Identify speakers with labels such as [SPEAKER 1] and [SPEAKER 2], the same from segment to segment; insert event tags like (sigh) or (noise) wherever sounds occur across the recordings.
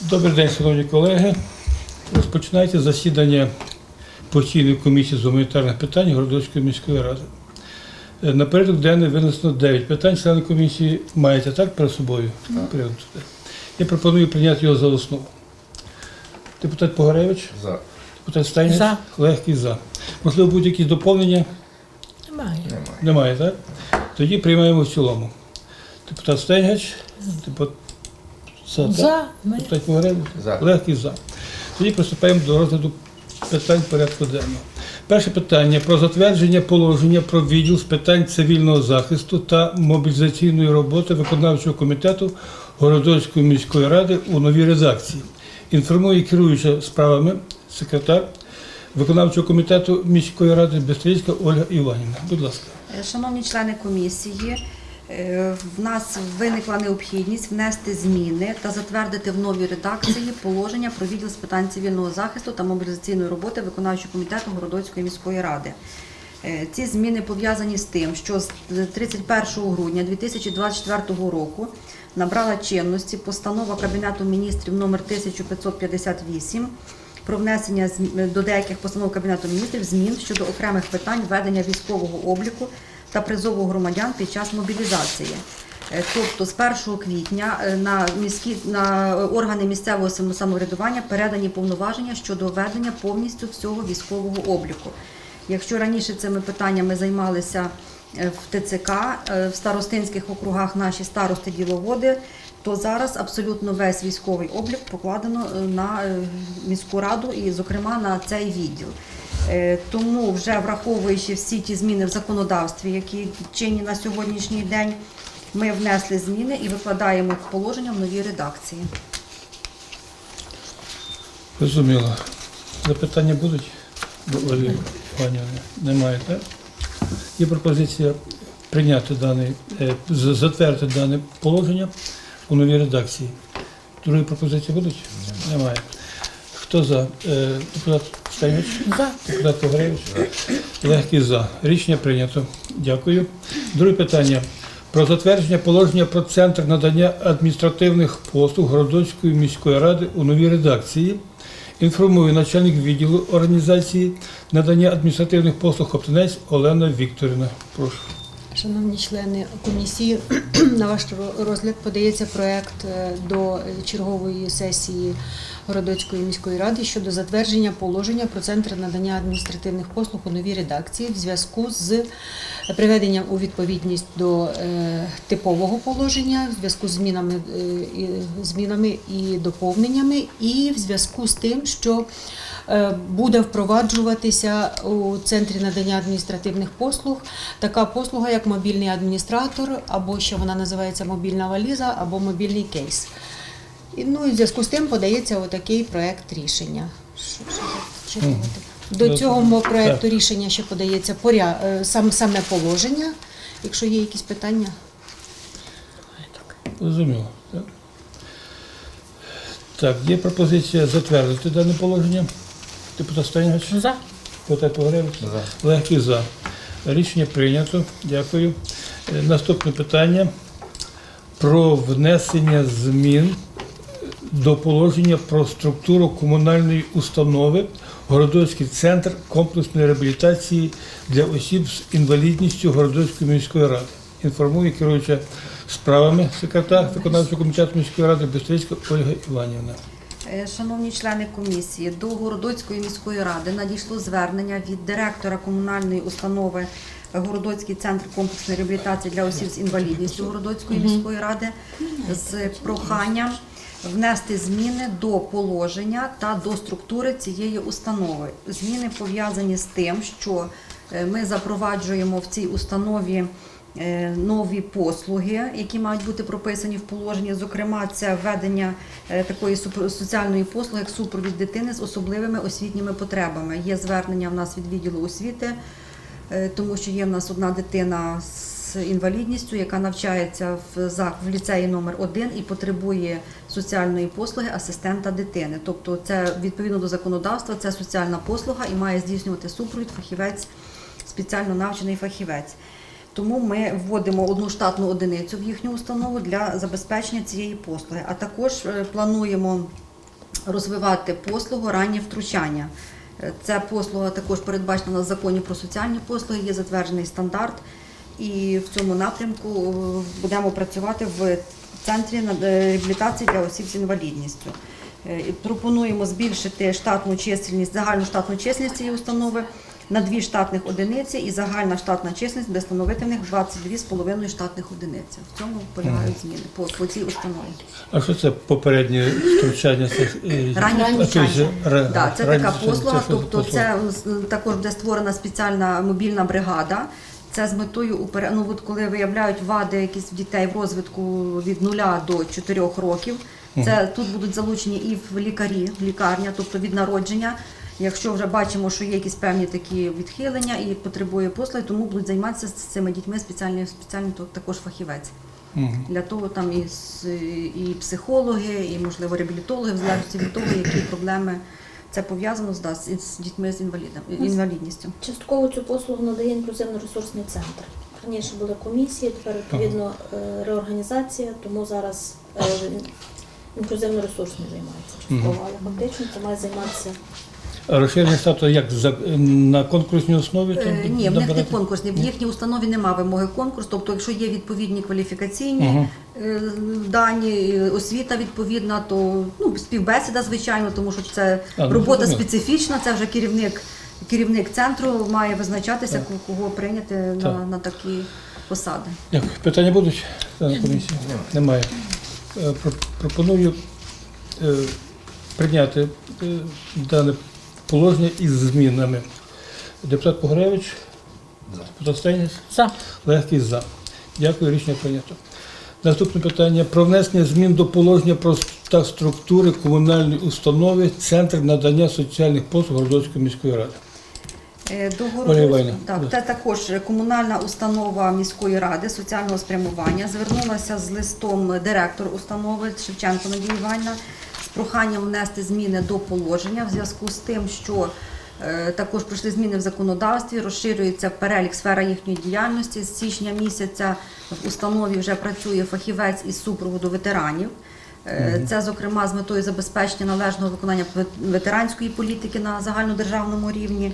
[SPEAKER 1] Добрий день, шановні колеги. Розпочинається засідання постійної комісії з гуманітарних питань Городоцької міської ради. Е, На порядок денний винесено 9 питань. Члени комісії маєте так перед собою? Порядок. Я пропоную прийняти його за основу. Депутат Погоревич,
[SPEAKER 2] За.
[SPEAKER 1] депутат Стайнець,
[SPEAKER 3] За.
[SPEAKER 1] легкий за. Можливо, будь-які доповнення?
[SPEAKER 3] Немає.
[SPEAKER 2] Немає.
[SPEAKER 1] Так? Тоді приймаємо в цілому. Депутат Стейгач, депутат за, так?
[SPEAKER 3] За. Ми.
[SPEAKER 1] Депутат
[SPEAKER 2] За.
[SPEAKER 1] Легкий за. Тоді приступаємо до розгляду питань порядку денного. Перше питання про затвердження положення про відділ з питань цивільного захисту та мобілізаційної роботи виконавчого комітету Городоцької міської ради у новій редакції. Інформує керуюча справами секретар виконавчого комітету міської ради Бестрицька Ольга Іванівна. Будь ласка.
[SPEAKER 4] Е, Шановні члени комісії, в нас виникла необхідність внести зміни та затвердити в новій редакції положення про відділ з питань цивільного захисту та мобілізаційної роботи виконавчого комітету Городоцької міської ради. Е, Ці зміни пов'язані з тим, що з 31 грудня 2024 року набрала чинності постанова Кабінету міністрів номер 1558 про внесення до деяких постанов Кабінету міністрів змін щодо окремих питань ведення військового обліку та призову громадян під час мобілізації. Е, Тобто з 1 квітня е, на міські на органи місцевого самоврядування передані повноваження щодо ведення повністю всього військового обліку. Якщо раніше цими питаннями займалися е, в ТЦК, в старостинських округах наші старости діловоди, то зараз абсолютно весь військовий облік покладено на міську раду і, зокрема, на цей відділ. Е, Тому, вже враховуючи всі ті зміни в законодавстві, які чинні на сьогоднішній день, ми внесли зміни і викладаємо їх положення в новій редакції.
[SPEAKER 1] Розуміло. Запитання будуть? До Ольги Іванівни? Немає, так? Є пропозиція прийняти дане, затвердити дане положення у новій редакції. Другі пропозиції будуть? Немає. Хто за? Е, Депутат Штайнич?
[SPEAKER 3] За.
[SPEAKER 1] Депутат Погревич? Легкий за. Рішення прийнято. Дякую. Друге питання. Про затвердження положення про центр надання адміністративних послуг Городоцької міської ради у новій редакції. Інформує начальник відділу організації надання адміністративних послуг Хоптинець Олена Вікторівна. Прошу.
[SPEAKER 3] Шановні члени комісії, (clears throat) на ваш розгляд подається проект е, до чергової сесії Городоцької міської ради щодо затвердження положення про центр надання адміністративних послуг у новій редакції в зв'язку з приведенням у відповідність до е, типового положення, в зв'язку з змінами, е, змінами і доповненнями, і в зв'язку з тим, що буде впроваджуватися у центрі надання адміністративних послуг така послуга, як мобільний адміністратор, або ще вона називається мобільна валіза, або мобільний кейс. І, ну і в зв'язку з тим подається отакий проект рішення. До цього проекту рішення ще подається поря... е, сам, саме положення. Якщо є якісь питання.
[SPEAKER 1] Зрозуміло. Так. так, є пропозиція затвердити дане положення. Депутат Стайнич?
[SPEAKER 3] За.
[SPEAKER 1] Депутат Погревич?
[SPEAKER 2] За.
[SPEAKER 1] Легкий за. Рішення прийнято. Дякую. Е, Наступне питання про внесення змін до положення про структуру комунальної установи Городоцький центр комплексної реабілітації для осіб з інвалідністю Городоцької міської ради. Інформує керуюча справами секретар виконавчого комітету міської ради Бестрицька Ольга Іванівна.
[SPEAKER 4] Е, Шановні члени комісії, до Городоцької міської ради надійшло звернення від директора комунальної установи Городоцький центр комплексної реабілітації для осіб з інвалідністю Городоцької міської ради з проханням внести зміни до положення та до структури цієї установи. Зміни пов'язані з тим, що е, ми запроваджуємо в цій установі нові послуги, які мають бути прописані в положенні. Зокрема, це введення е, такої соціальної послуги, як супровід дитини з особливими освітніми потребами. Є звернення в нас від відділу освіти, е, тому що є в нас одна дитина з інвалідністю, яка навчається в в ліцеї номер 1 і потребує соціальної послуги асистента дитини. Тобто, це відповідно до законодавства, це соціальна послуга і має здійснювати супровід фахівець, спеціально навчений фахівець. Тому ми вводимо одну штатну одиницю в їхню установу для забезпечення цієї послуги. А також е, плануємо розвивати послугу раннє втручання. Е, Ця послуга також передбачена на законі про соціальні послуги, є затверджений стандарт. І в цьому напрямку е, будемо працювати в центрі реабілітації для осіб з інвалідністю. Пропонуємо збільшити штатну чисельність, загальну штатну чисельність цієї установи на дві штатних одиниці, і загальна штатна чисельність буде становити в них 22,5 штатних одиниці. В цьому полягають зміни по, по цій установі.
[SPEAKER 1] А що це попереднє втручання? Це, е,
[SPEAKER 4] втручання.
[SPEAKER 1] то є ра-
[SPEAKER 4] Да, це така послуга, тобто це також буде створена спеціальна мобільна бригада. Це з метою ну, от коли виявляють вади якісь в дітей в розвитку від 0 до 4 років. Це тут будуть залучені і в лікарі, лікарня, тобто від народження. Якщо вже бачимо, що є якісь певні такі відхилення і потребує послуги, тому будуть займатися з цими дітьми спеціальний, спеціальний то- також фахівець. Для того там і, і психологи, і можливо реабілітологи, в залежності від того, які проблеми це пов'язано з, да, з з дітьми з інвалідом, інвалідністю.
[SPEAKER 2] Частково цю послугу надає інклюзивно-ресурсний центр. Раніше були комісії, тепер відповідно е, реорганізація, тому зараз е, інклюзивно-ресурсний займається частково, але фактично це має займатися
[SPEAKER 1] Розширення штату як за, на конкурсній основі? там
[SPEAKER 4] Е, Ні, в них не конкурсні. В їхній установі немає вимоги конкурсу. Тобто, якщо є відповідні кваліфікаційні е, дані, освіта відповідна, то ну, співбесіда, звичайно, тому що це
[SPEAKER 1] А, ну,
[SPEAKER 4] робота
[SPEAKER 1] зрозуміло.
[SPEAKER 4] специфічна, це вже керівник. Керівник центру має визначатися, кого прийняти на,
[SPEAKER 1] Так.
[SPEAKER 4] на такі посади.
[SPEAKER 1] Дякую. Питання будуть на комісії? Немає. Е, про- Пропоную е, прийняти дане положення із змінами. Депутат Погревич, депутат Стейніс,
[SPEAKER 5] За.
[SPEAKER 1] легкий за. Дякую, рішення прийнято. Наступне питання про внесення змін до положення про та структури комунальної установи Центр надання соціальних послуг Городоцької міської ради.
[SPEAKER 4] Е, До
[SPEAKER 1] Ольга
[SPEAKER 4] так, це також комунальна установа міської ради соціального спрямування. Звернулася з листом директор установи Шевченко Надія Іванівна проханням внести зміни до положення в зв'язку з тим, що е, також пройшли зміни в законодавстві, розширюється перелік сфера їхньої діяльності. З січня місяця в установі вже працює фахівець із супроводу ветеранів. Е, Це, зокрема, з метою забезпечення належного виконання ветеранської політики на загальнодержавному рівні.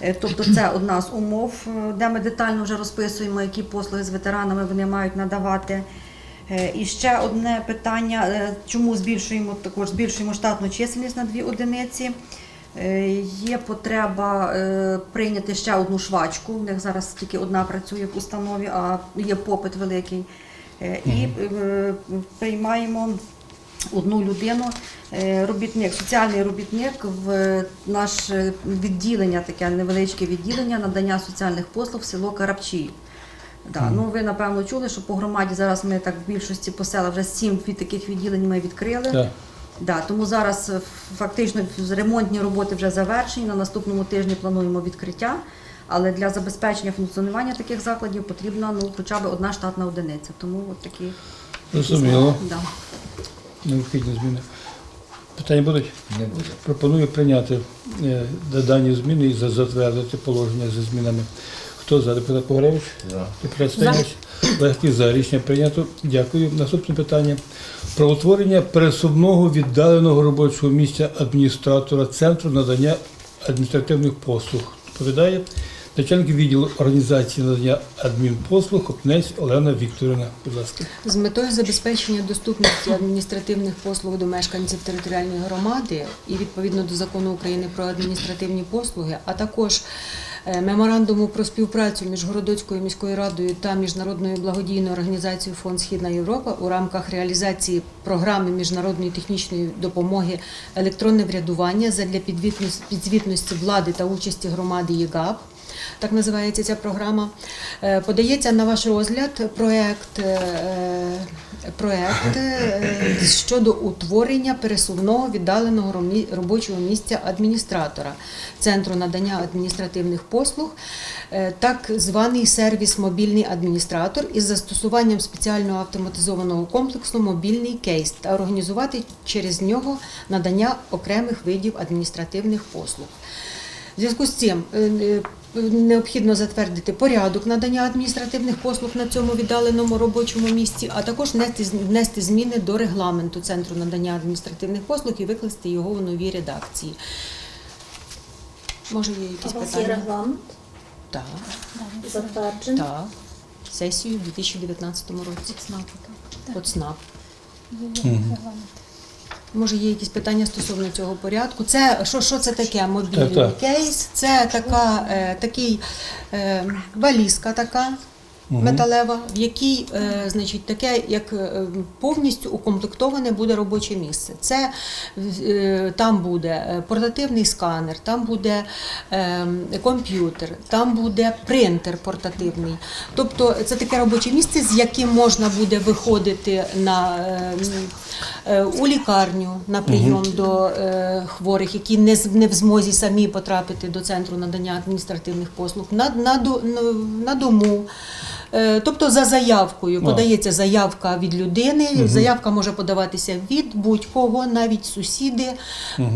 [SPEAKER 4] Е, Тобто це (clears throat) одна з умов, де ми детально вже розписуємо, які послуги з ветеранами вони мають надавати. Е, І ще одне питання: е, чому збільшуємо також збільшуємо штатну чисельність на дві одиниці. Е, Є потреба прийняти ще одну швачку. У них зараз тільки одна працює в установі, а є попит великий. І приймаємо одну людину, робітник, соціальний робітник в наше відділення, таке невеличке відділення надання соціальних послуг в село Карапчі. Да, ну ви напевно чули, що по громаді зараз ми так в більшості по селах вже сім від таких відділень ми відкрили.
[SPEAKER 1] Так.
[SPEAKER 4] Да, тому зараз е, фактично ремонтні роботи вже завершені. На наступному тижні плануємо відкриття. Але для забезпечення функціонування таких закладів потрібна ну, хоча б одна штатна одиниця. Тому от такі
[SPEAKER 1] Зрозуміло.
[SPEAKER 4] Да.
[SPEAKER 1] Необхідні зміни. Питання будуть?
[SPEAKER 5] Не буде.
[SPEAKER 1] Пропоную прийняти е, дані зміни і затвердити положення зі змінами. Хто за? Депутат Погревич?
[SPEAKER 5] За.
[SPEAKER 1] Депутат Стейніс? Легкий за. Рішення прийнято. Дякую. Наступне питання. Про утворення пересувного віддаленого робочого місця адміністратора Центру надання адміністративних послуг. Доповідає начальник відділу організації надання адмінпослуг Копнець Олена Вікторівна. Будь ласка.
[SPEAKER 3] З метою забезпечення доступності адміністративних послуг до мешканців територіальної громади і відповідно до закону України про адміністративні послуги, а також меморандуму про співпрацю між Городоцькою міською радою та міжнародною благодійною організацією Фонд Східна Європа у рамках реалізації програми міжнародної технічної допомоги електронне врядування задля підзвітності влади та участі громади ЄГАП так називається ця програма. Е, Подається на ваш розгляд проект, е, е, щодо утворення пересувного віддаленого робочого місця адміністратора Центру надання адміністративних послуг, так званий сервіс мобільний адміністратор із застосуванням спеціального автоматизованого комплексу мобільний кейс та організувати через нього надання окремих видів адміністративних послуг. В зв'язку з цим е, е, необхідно затвердити порядок надання адміністративних послуг на цьому віддаленому робочому місці, а також внести, зміни до регламенту центру надання адміністративних послуг і викласти його в новій редакції. Може, є
[SPEAKER 2] У
[SPEAKER 3] якісь
[SPEAKER 2] вас є регламент
[SPEAKER 3] Так,
[SPEAKER 2] затверджений.
[SPEAKER 3] так. Сесію в 2019 році. От СНАП. Може, є якісь питання стосовно цього порядку? Це що, що це таке? Мобільний
[SPEAKER 1] Так, так.
[SPEAKER 3] кейс. Це така, е, такий е, валізка така. Металева, в якій, е, значить, таке, як е, повністю укомплектоване буде робоче місце. Це е, там буде портативний сканер, там буде комп'ютер, там буде принтер портативний. Тобто це таке робоче місце, з яким можна буде виходити на, у лікарню на прийом до е, хворих, які не, не в змозі самі потрапити до центру надання адміністративних послуг, на, на, на, на дому. Е, Тобто за заявкою подається заявка від людини. Заявка може подаватися від будь-кого, навіть сусіди.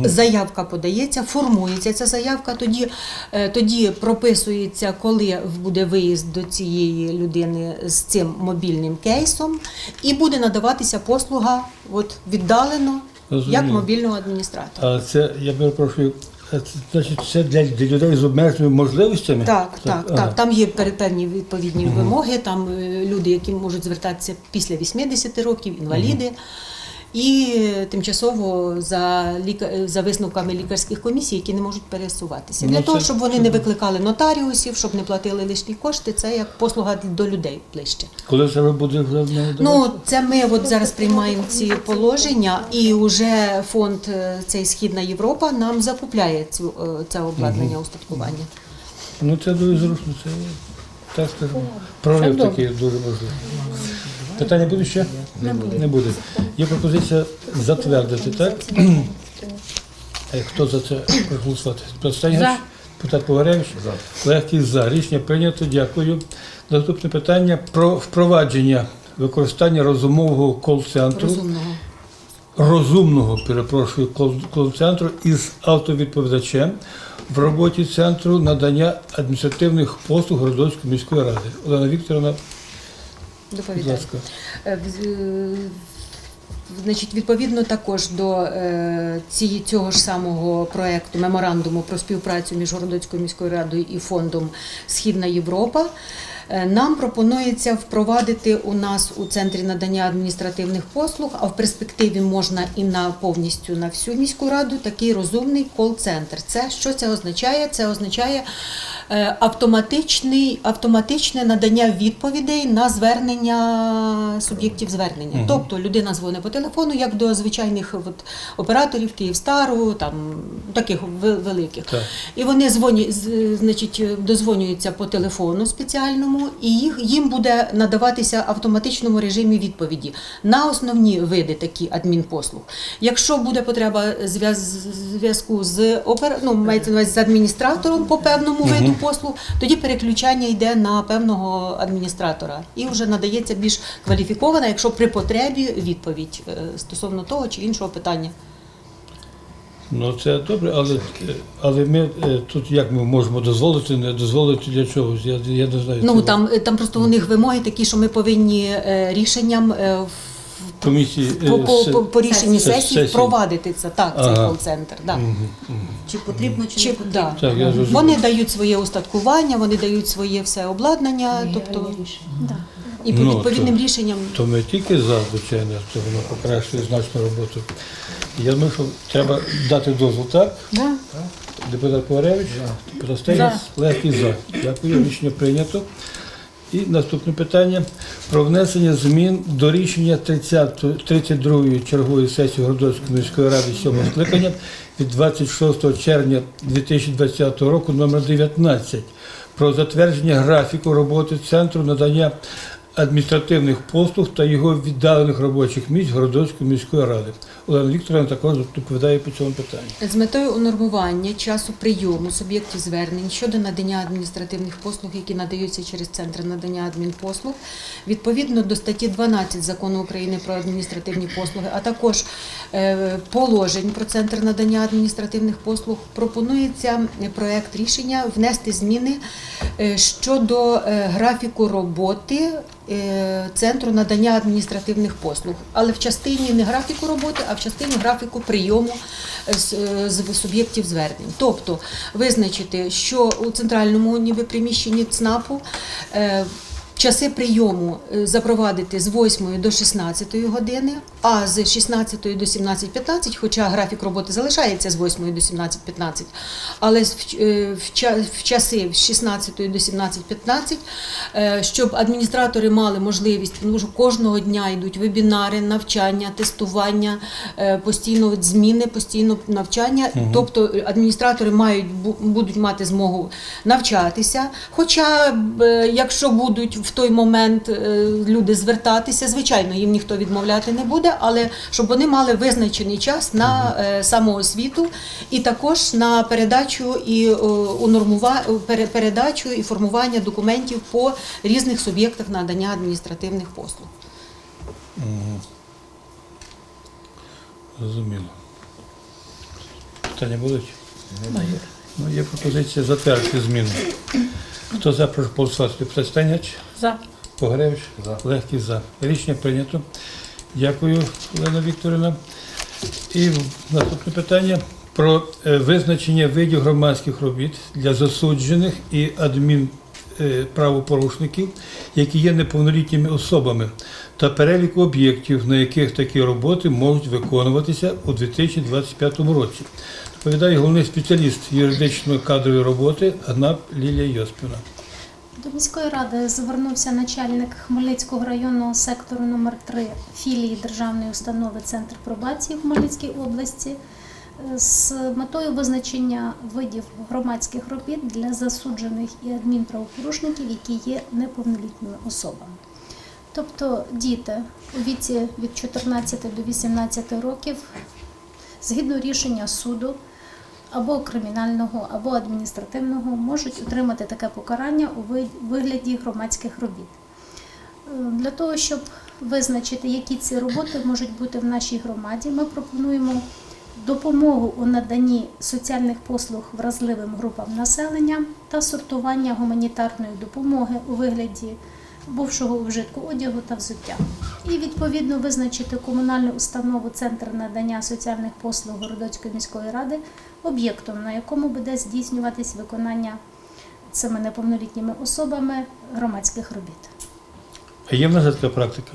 [SPEAKER 3] Заявка подається, формується ця заявка. Тоді, е, тоді прописується, коли буде виїзд до цієї людини з цим мобільним кейсом, і буде надаватися послуга от, віддалено як мобільного адміністратора.
[SPEAKER 1] А це, я перепрошую, це, значить, це для, для людей з обмеженими можливостями?
[SPEAKER 3] Так, так,
[SPEAKER 1] ага.
[SPEAKER 3] так. Там є певні відповідні вимоги. Там е, люди, які можуть звертатися після 80 років, інваліди. І е, тимчасово за ліка... за висновками лікарських комісій, які не можуть пересуватися.
[SPEAKER 1] Ну,
[SPEAKER 3] Для того, щоб вони не викликали нотаріусів, щоб не платили лишні кошти, це як послуга до людей ближче.
[SPEAKER 1] Коли це ви буде вже
[SPEAKER 3] Ну, це ми от зараз приймаємо ці положення, і вже фонд е, цей Східна Європа нам закупляє цю е, це обладнання устаткування.
[SPEAKER 1] Ну це дуже зручно, це так скажемо. Прорив такий дуже важливий. Питання буде ще? Не буде. Не буде. Є пропозиція затвердити, так? Е, Хто за це проголосувати? Останній Депутат Поваревич? Легкий за. Рішення прийнято. Дякую. Наступне питання про впровадження використання розумового кол-центру.
[SPEAKER 3] Розумного.
[SPEAKER 1] розумного, перепрошую, кол- кол-центру із автовідповідачем в роботі центру надання адміністративних послуг Городоцької міської ради. Олена Вікторовна,
[SPEAKER 3] Доповідаю. Е, Значить, відповідно також до е, ці, цього ж самого проекту меморандуму про співпрацю між Городоцькою міською радою і фондом Східна Європа. е, Нам пропонується впровадити у нас у центрі надання адміністративних послуг, а в перспективі можна і на повністю на всю міську раду такий розумний кол-центр. Це що це означає? Це означає автоматичне надання відповідей на звернення суб'єктів звернення. Тобто людина дзвонить по телефону, як до звичайних от, операторів Київстару, там таких великих.
[SPEAKER 1] Так.
[SPEAKER 3] І вони дзвонять, значить, дозвонюються по телефону спеціальному, і їх їм буде надаватися в автоматичному режимі відповіді на основні види такі адмінпослуг. Якщо буде потреба зв'язку з опер... ну, мається з адміністратором по певному виду послуг, тоді переключання йде на певного адміністратора і вже надається більш кваліфікована, якщо при потребі відповідь е, стосовно того чи іншого питання.
[SPEAKER 1] Ну це добре, але, е, але ми е, тут як ми можемо дозволити, не дозволити для чогось. Я, я не знаю.
[SPEAKER 3] Ну там, там просто у них вимоги такі, що ми повинні е, рішенням е, в-
[SPEAKER 1] комісії е,
[SPEAKER 3] по, по, по, по рішенню
[SPEAKER 1] Сесії.
[SPEAKER 3] сесії впровадити це так, цей
[SPEAKER 1] Ага.
[SPEAKER 3] кол-центр. Да.
[SPEAKER 1] Мгм.
[SPEAKER 4] Чи потрібно, чи,
[SPEAKER 3] Чи,
[SPEAKER 4] не потрібно.
[SPEAKER 3] да.
[SPEAKER 1] Так, я.
[SPEAKER 3] Вони дають своє устаткування, вони дають своє все обладнання, тобто і по
[SPEAKER 1] Ну,
[SPEAKER 3] відповідним
[SPEAKER 1] то-
[SPEAKER 3] рішенням.
[SPEAKER 1] То ми тільки за, звичайно, це воно покращує значно роботу. Я думаю, що треба дати дозвіл, так?
[SPEAKER 3] Да.
[SPEAKER 1] Депутат Поваревич, депутат Стегіс, легкий за. Дякую, рішення прийнято. І наступне питання. Про внесення змін до рішення 30 32-ї чергової сесії Городоцької міської ради 7 скликання від 26 червня 2020 року номер 19 про затвердження графіку роботи Центру надання адміністративних послуг та його віддалених робочих місць Городоцької міської ради. Олена Вікторовна також доповідає по цьому питанню.
[SPEAKER 3] З метою унормування часу прийому суб'єктів звернень щодо надання адміністративних послуг, які надаються через центр надання адмінпослуг, відповідно до статті 12 закону України про адміністративні послуги, а також е, положень про центр надання адміністративних послуг, пропонується проект рішення внести зміни е, щодо е, графіку роботи. е, Центру надання адміністративних послуг, але в частині не графіку роботи, а в частині графіку прийому е, з е, суб'єктів звернень. Тобто визначити, що у центральному ніби приміщенні ЦНАПу е, часи прийому е, запровадити з 8 до 16 години, а з 16 до 17.15, хоча графік роботи залишається з 8 до 17.15, але в, е, в, ча- в часи з 16 до 17.15, е, щоб адміністратори мали можливість, тому що кожного дня йдуть вебінари, навчання, тестування, постійно зміни, постійно навчання. Тобто адміністратори мають будуть мати змогу навчатися. Хоча, якщо будуть в той момент е, люди звертатися, звичайно, їм ніхто відмовляти не буде, але щоб вони мали визначений час на е, самоосвіту і також на передачу і е, унормува... передачу і формування документів по різних суб'єктах надання адміністративних послуг.
[SPEAKER 1] Зрозуміло. Питання будуть? Ну, є пропозиція затвердити зміни. Хто за, прошу голосувати. Депутат?
[SPEAKER 2] За.
[SPEAKER 1] Погревич? Легкий за. Рішення прийнято. Дякую, Олена Вікторівна. І наступне питання про е, визначення видів громадських робіт для засуджених і адмінправопорушників, які є неповнолітніми особами, та переліку об'єктів, на яких такі роботи можуть виконуватися у 2025 році. Доповідає головний спеціаліст юридичної кадрової роботи Гнап Лілія Йоспіна.
[SPEAKER 5] До міської ради звернувся начальник Хмельницького районного сектору номер 3 філії державної установи Центр пробації в Хмельницькій області з метою визначення видів громадських робіт для засуджених і адмінправопорушників, які є неповнолітніми особами. Тобто діти у віці від 14 до 18 років, згідно рішення суду, або кримінального, або адміністративного можуть отримати таке покарання у вигляді громадських робіт. Е, Для того, щоб визначити, які ці роботи можуть бути в нашій громаді, ми пропонуємо допомогу у наданні соціальних послуг вразливим групам населення та сортування гуманітарної допомоги у вигляді бувшого вжитку одягу та взуття. І відповідно визначити комунальну установу Центр надання соціальних послуг Городоцької міської ради об'єктом, на якому буде здійснюватись виконання цими неповнолітніми особами громадських робіт.
[SPEAKER 1] А є в нас така практика?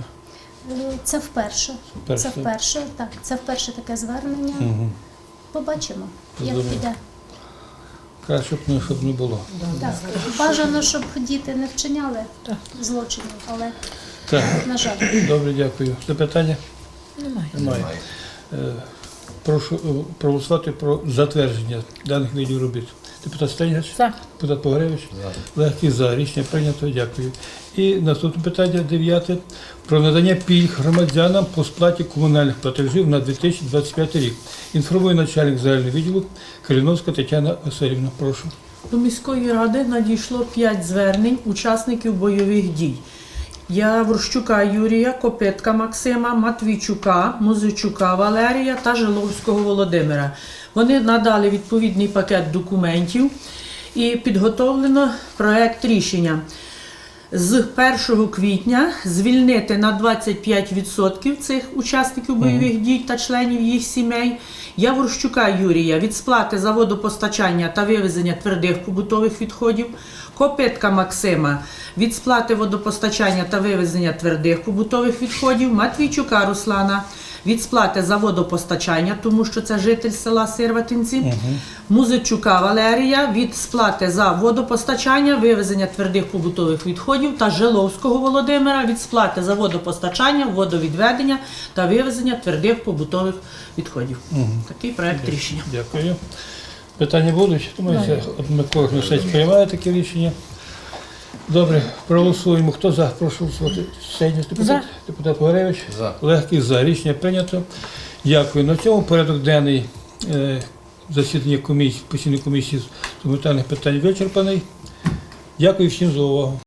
[SPEAKER 5] Е, Це вперше.
[SPEAKER 1] Вперше.
[SPEAKER 5] Це вперше, так, це вперше таке звернення.
[SPEAKER 1] Угу.
[SPEAKER 5] Побачимо, як піде.
[SPEAKER 1] Краще, б не, щоб не було.
[SPEAKER 5] Так, бажано, щоб діти не вчиняли злочинів, але
[SPEAKER 1] Так,
[SPEAKER 5] на жаль.
[SPEAKER 1] добре, дякую. Запитання?
[SPEAKER 3] Немає.
[SPEAKER 1] Немає. Е, Прошу е, проголосувати про затвердження даних видів робіт. Депутат Стеняч?
[SPEAKER 2] За.
[SPEAKER 1] Депутат Погревич? Легкий за. Рішення прийнято. Дякую. І наступне питання, дев'яте. Про надання пільг громадянам по сплаті комунальних платежів на 2025 рік. Інформує начальник загального відділу Каліновська Тетяна Васильівна. Прошу.
[SPEAKER 6] До міської ради надійшло 5 звернень учасників бойових дій. Яворщука Юрія, Копитка Максима, Матвійчука, Музичука Валерія та Жиловського Володимира. Вони надали відповідний пакет документів і підготовлено проект рішення. З 1 квітня звільнити на 25% цих учасників бойових дій та членів їх сімей Яворщука Юрія від сплати за водопостачання та вивезення твердих побутових відходів, Копитка Максима. Від сплати водопостачання та вивезення твердих побутових відходів, Матвійчука Руслана. Від сплати за водопостачання, тому що це житель села Сирватинці, Музичука Валерія. Від сплати за водопостачання, вивезення твердих побутових відходів та Жиловського Володимира. Від сплати за водопостачання, водовідведення та вивезення твердих побутових відходів. Такий проект рішення.
[SPEAKER 1] Дякую. Питання будуть? Думаю, от ми кожну сесію приймає таке рішення. Добре, проголосуємо. Хто за? Прошу голосувати. Сейдіс депутат,
[SPEAKER 6] За.
[SPEAKER 1] депутат Горевич.
[SPEAKER 7] За.
[SPEAKER 1] Легкий за. Рішення прийнято. Дякую. На цьому порядок денний е, засідання комісії, постійної комісії з гуманітарних питань вичерпаний. Дякую всім за увагу.